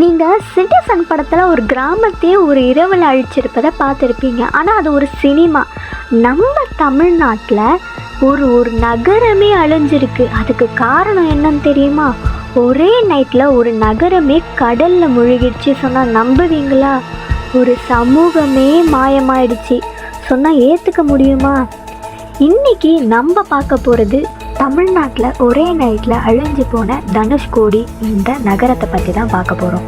நீங்கள் சிட்டிசன் படத்தில் ஒரு கிராமத்தையே ஒரு இரவில் அழிச்சிருப்பதை பார்த்துருப்பீங்க. ஆனால் அது ஒரு சினிமா. நம்ம தமிழ்நாட்டில் ஒரு ஒரு நகரமே அழிஞ்சிருக்கு. அதுக்கு காரணம் என்னன்னு தெரியுமா? ஒரே நைட்டில் ஒரு நகரமே கடலில் முழுகிடுச்சு சொன்னால் நம்புவீங்களா? ஒரு சமூகமே மாயமாயிடுச்சு. சொன்னால் ஏற்றுக்க முடியுமா? இன்னைக்கு நம்ம பார்க்க போகிறது தமிழ்நாட்டில் ஒரே நைட்டில் அழிஞ்சு போன தனுஷ்கோடி இந்த நகரத்தை பற்றி தான் பார்க்க போகிறோம்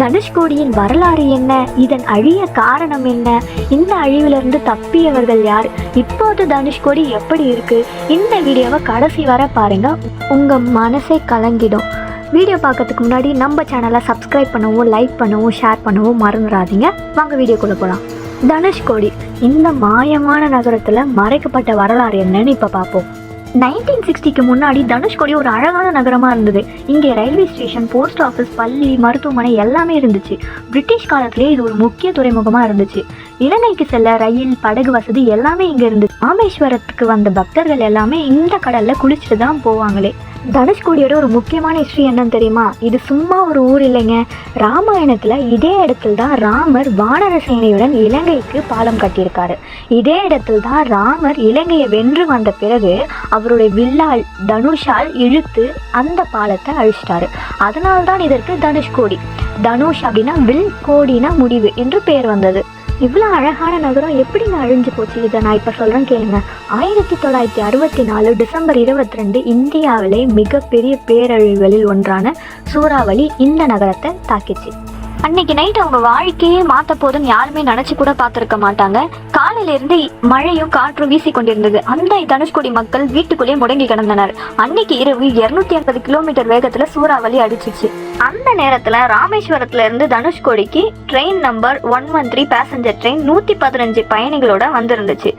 தனுஷ்கோடியின் வரலாறு என்ன? இதன் அழிய காரணம் என்ன? இந்த அழிவிலிருந்து தப்பியவர்கள் யார்? இப்போது தனுஷ்கோடி எப்படி இருக்கு? இந்த வீடியோவை கடைசி வர பாருங்க. உங்கள் மனசை கலங்கிடும். வீடியோ பார்க்கறதுக்கு முன்னாடி நம்ம சேனலை சப்ஸ்கிரைப் பண்ணவும் லைக் பண்ணவும் ஷேர் பண்ணவும் மறந்துடாதீங்க. வாங்க வீடியோக்குள்ளே போகலாம் தனுஷ்கோடி இந்த மாயமான நகரத்தில் மறைக்கப்பட்ட வரலாறு என்னன்னு இப்போ பார்ப்போம். நைன்டீன் சிக்ஸ்டிக்கு முன்னாடி தனுஷ்கோடி ஒரு அழகான நகரமாக இருந்தது. இங்கே ரயில்வே ஸ்டேஷன் போஸ்ட் ஆஃபீஸ் பள்ளி மருத்துவமனை எல்லாமே இருந்துச்சு. பிரிட்டிஷ் காலத்திலே இது ஒரு முக்கிய துறைமுகமாக இருந்துச்சு. இலங்கைக்கு செல்ல ரயில் படகு வசதி எல்லாமே இங்கே இருந்துச்சு. ராமேஸ்வரத்துக்கு வந்த பக்தர்கள் எல்லாமே இந்த கடலில் குளிச்சுட்டு தான் போவாங்களே. தனுஷ்கோடியோட ஒரு முக்கியமான ஹிஸ்ட்ரி என்னன்னு தெரியுமா? இது சும்மா ஒரு ஊர் இல்லைங்க. ராமாயணத்தில் இதே இடத்துல தான் ராமர் வானர சேனையுடன் இலங்கைக்கு பாலம் கட்டியிருக்காரு. இதே இடத்துல தான் ராமர் இலங்கையை வென்று வந்த பிறகு அவருடைய வில்லால் தனுஷால் இழுத்து அந்த பாலத்தை அழிச்சிட்டாரு. அதனால்தான் இதற்கு தனுஷ்கோடி தனுஷ் அப்படின்னா வில் கோடினா முடிவு என்று பெயர் வந்தது. இவ்வளோ அழகான நகரம் எப்படிங்க அழிஞ்சு போச்சு? இதை நான் இப்போ சொல்கிறேன் கேளுங்க. ஆயிரத்தி தொள்ளாயிரத்தி அறுபத்தி நாலு டிசம்பர் இருபத்தி ரெண்டு இந்தியாவிலே மிகப்பெரிய பேரழிவுகளில் ஒன்றான சூறாவளி இந்த நகரத்தை தாக்கிச்சு. அன்னைக்கு நைட் அவங்க வாழ்க்கையே மாத்த போதுன்னு யாருமே நினைச்சு கூட பார்த்திருக்க மாட்டாங்க. காலையில இருந்து மழையும் காற்றும் வீசி கொண்டிருந்தது அந்த தனுஷ்கோடி மக்கள் வீட்டுக்குள்ளேயே முடங்கி கிடந்தனர். அன்னைக்கு இரவு இருநூத்தி ஐம்பது கிலோமீட்டர் வேகத்துல சூறாவளி அடிச்சிச்சு. அந்த நேரத்துல ராமேஸ்வரத்துல இருந்து தனுஷ்கோடிக்கு train number one one three passenger train நூத்தி பதினஞ்சு பயணிகளோட வந்திருந்துச்சு.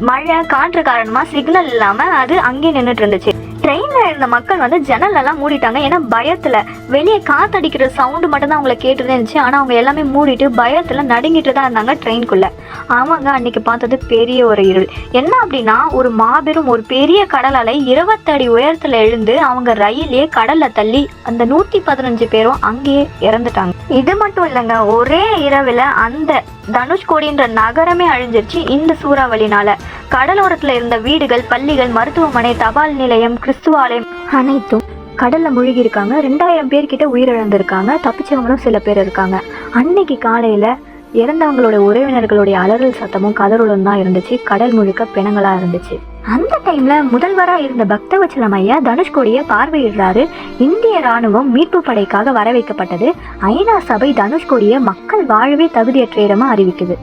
மழை காற்று காரணமா சிக்னல் இல்லாம அது அங்கே நின்றுட்டு இருந்துச்சு. ட்ரெயின்ல இருந்த மக்கள் வந்து ஜன்னல் எல்லாம் மூடிட்டாங்க. ஏன்னா பயத்துல வெளியே காத்தடிக்கிற சவுண்டு மட்டும் தான் அவங்களை கேட்டுதான் இருந்துச்சு. ஆனா அவங்க எல்லாமே மூடிட்டு பயத்துல நடுங்கிட்டு தான் இருந்தாங்க ட்ரெயின்குள்ள ஆமாங்க அன்னைக்கு பார்த்தது பெரிய ஒரு இருள். என்ன அப்படின்னா ஒரு மாபெரும் ஒரு பெரிய கடல் அலை இருபத்தடி உயரத்துல எழுந்து அவங்க ரயிலே கடல்ல தள்ளி அந்த நூத்தி பதினஞ்சு பேரும் அங்கேயே இறந்துட்டாங்க. இது மட்டும் இல்லைங்க ஒரே இரவுல அந்த தனுஷ்கோடின்ற நகரமே அழிஞ்சிருச்சு இந்த சூறாவளினால. கடலோரத்துல இருந்த வீடுகள் பள்ளிகள் மருத்துவமனை தபால் நிலையம் கிறிஸ்துவாலயம் அனைத்தும் கடல்ல முழுகி இருக்காங்க ரெண்டாயிரம் பேர்கிட்ட உயிரிழந்திருக்காங்க. தப்பிச்சவங்களும் சில பேர் இருக்காங்க. அன்னைக்கு காலையில இறந்தவங்களோட உறவினர்களுடைய அலறல் சத்தமும் கதறலும் தான் இருந்துச்சு. கடல் முழுக்க பிணங்களா இருந்துச்சு. அந்த டைம்ல முதல்வரா இருந்த பக்தவச்சலம் ஐயா தனுஷ்கோடியை பார்வையிடுறாரு. இந்திய ராணுவம் மீட்பு படைக்காக வர வைக்கப்பட்டது ஐநா சபை தனுஷ்கோடியை மக்கள் வாழவே தகுதியற்ற இடமா அறிவிக்குது.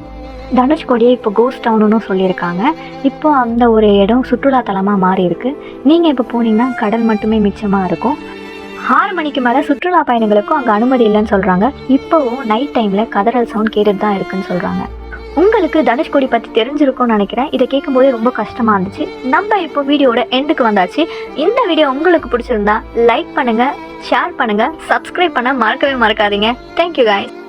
தனுஷ்கோடியை இப்போ கோஸ்ட் டவுனுன்னு சொல்லியிருக்காங்க. இப்போ அந்த ஒரு இடம் சுற்றுலா தலமாக மாறி இருக்கு நீங்கள் இப்போ போனீங்கன்னா கடல் மட்டுமே மிச்சமாக இருக்கும். ஆறு மணிக்கு மேலே சுற்றுலா பயணிகளுக்கும் அங்கே அனுமதி இல்லைன்னு சொல்கிறாங்க இப்போவும் நைட் டைமில் கதறல் சவுண்ட் கேட்டுட்டு தான் இருக்குன்னு சொல்கிறாங்க உங்களுக்கு தனுஷ்கோடி பற்றி தெரிஞ்சிருக்கும்னு நினைக்கிறேன். இதை கேட்கும்போது ரொம்ப கஷ்டமாக இருந்துச்சு. நம்ம இப்போ வீடியோட எண்டுக்கு வந்தாச்சு. இந்த வீடியோ உங்களுக்கு பிடிச்சிருந்தா லைக் பண்ணுங்கள் ஷேர் பண்ணுங்கள் சப்ஸ்கிரைப் பண்ண மறக்கவே மறக்காதீங்க. Thank you guys